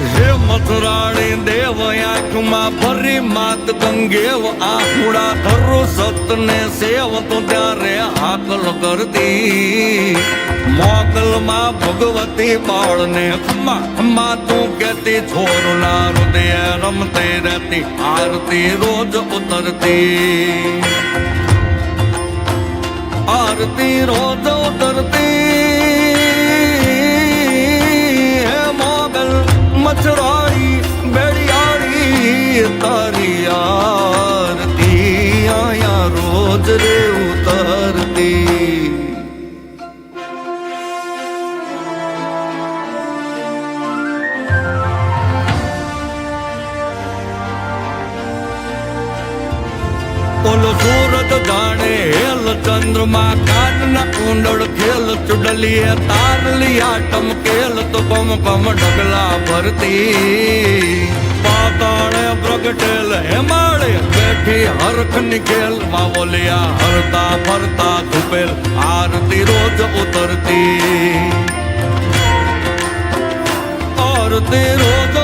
હે મથુરાણી દેવ, આંખમાં ભરી માત ગંગેવ, આહુડા ધરુ સતને સેવ, તો ત્યારે હાકલ કરતી. મોગલમાં ભગવતી બાળને ખમ્મા ખમ્મા તું કેતી છોરના હૃદય રમતી રહેતી, આરતી રોજ ઉતરતી. આરતી રોજ ઉતરતી. બેડિયાળી તારી આરતી, આયા રોજ રે ઉતરતી. ઓલો સુરત જાણે હેલ ચંદ્રમા કાનના કુંડળ ખેલ ચુડલીએ તારલિયા ટમકેલ તો પમ પમ ડગલા ભરતી. પ્રગટેલ હેમાળે બેઠી હરખ નિકેલ માવોલિયા હરતા ફરતા ધૂપેલ આરતી રોજ ઉતરતી. આરતી રોજ